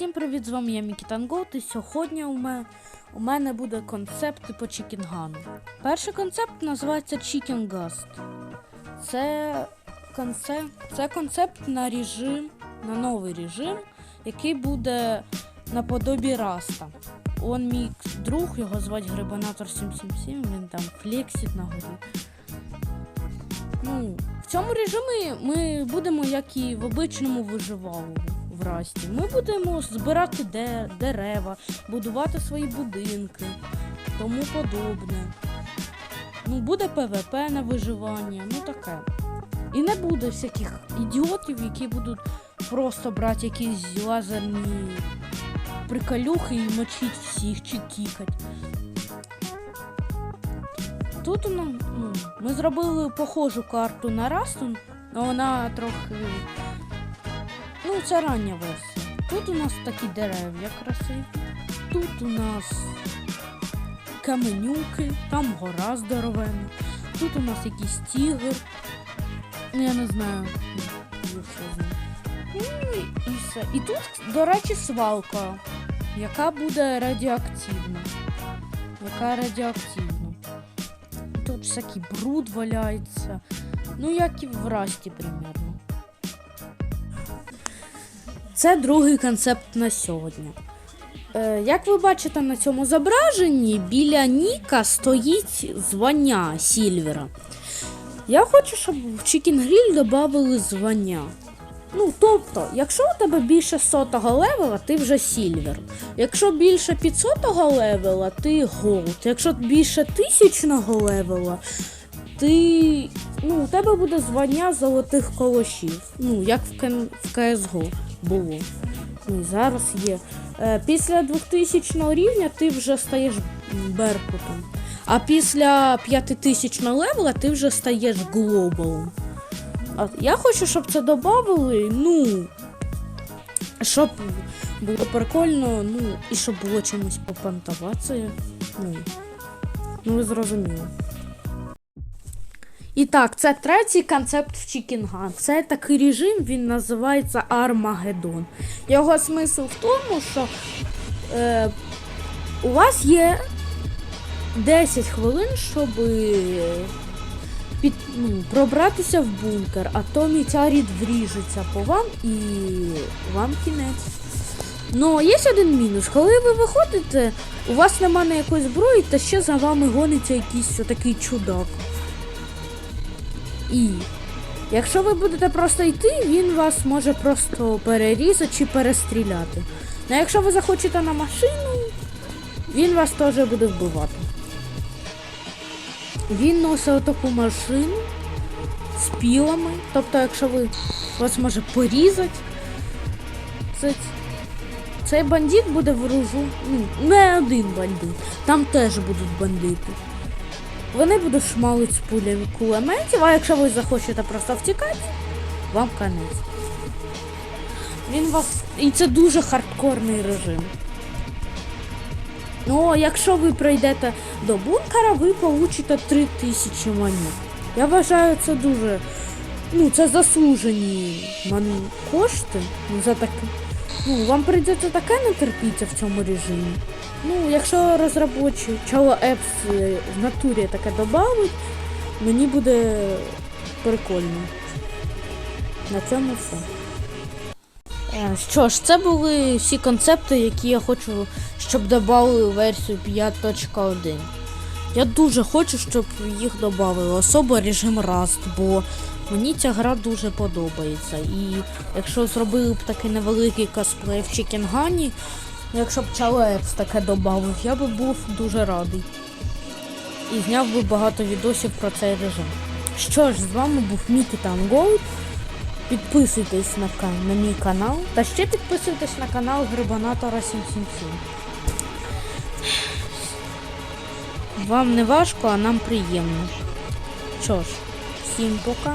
Всім привіт, з вами я Мікітангот, і сьогодні у мене, у мене буде концепт по Чікінгану. Перший концепт називається Chicken Gust. Це концепт, це концепт на режим, на новий режим, який буде наподобі Раста. Он мій друг, його звати Грибанатор 777, він там флексить на горі. Ну, в цьому режимі ми будемо, як і в обичному виживалу в Расті. Ми будемо збирати дерева, будувати свої будинки, тому подобне. Ну, буде ПВП на виживання, ну таке. І не буде всяких ідіотів, які будуть просто брати якісь лазерні приколюхи і мочить всіх чи кікать. Тут ну, ми зробили похожу карту на Растун, але вона трохи. Ну, це рання версія. Тут у нас такі дерев'я красиві. Тут у нас каменюки, там гора здоровенна. Тут у нас якийсь тігр. Ну, Я не знаю. ну, що з ним. Ну і, все. І тут, до речі, свалка, яка буде радіоактивна. Яка радіоактивна. Тут всякий бруд валяється. Ну, як і в Расті, примерно. Це другий концепт на сьогодні. Е, як ви бачите на цьому зображенні, біля Ніка стоїть звання Сільвера. Я хочу, щоб в Chicken Grill додали звання. Ну, тобто, якщо у тебе більше сотого левела, ти вже сільвер. Якщо більше 500 левела, ти голд. Якщо більше тисячного левела, ти. Ну, у тебе буде звання золотих колошів. Ну, як в, Кен... в було. І зараз є. Е, після 2000 рівня ти вже стаєш Беркутом. А після 5000 левела ти вже стаєш глобалом. А я хочу, щоб це додали, ну. Щоб було прикольно, ну, і щоб було чимось попантуватися. Ну, ну ви зрозуміли. І так, це третій концепт в Чікінга. Це такий режим, він називається Армагеддон. Його смисл в тому, що е, у вас є 10 хвилин, щоб під, ну, пробратися в бункер, а то мітярід вріжеться по вам і вам кінець. Ну, є один мінус. Коли ви виходите, у вас нема ніякої зброї, та ще за вами гониться якийсь такий чудак. І якщо ви будете просто йти, він вас може просто перерізати чи перестріляти. Ну якщо ви захочете на машину, він вас теж буде вбивати. Він носить таку машину з пілами. Тобто, якщо ви вас може порізати, це, цей бандит буде ворожу. Ну, не один бандит. Там теж будуть бандити. Вони будуть шмалити з пулями кулеметів, а якщо ви захочете просто втікати, вам конець. Він вас. І це дуже хардкорний режим. Ну, якщо ви прийдете до бункера, ви получите 3000 монет. Я вважаю, це дуже. Ну, це заслужені ман... кошти за таке. Ну, вам прийдеться таке не терпіться в цьому режимі. Ну, якщо розробочі Чало е, в натурі таке додавить, мені буде прикольно. На цьому все. Е, Що ж, це були всі концепти, які я хочу, щоб додали версію 5.1. Я дуже хочу, щоб їх додали, особо режим Rust, бо мені ця гра дуже подобається. І якщо зробили б такий невеликий косплей в Чікінгані, якщо б Чалепс таке додав, я би був дуже радий. І зняв би багато відосів про цей режим. Що ж, з вами був Мікі Танголд. Підписуйтесь на, на мій канал та ще підписуйтесь на канал Грибанатора 777. Вам не важко, а нам приємно. Що ж, всім пока.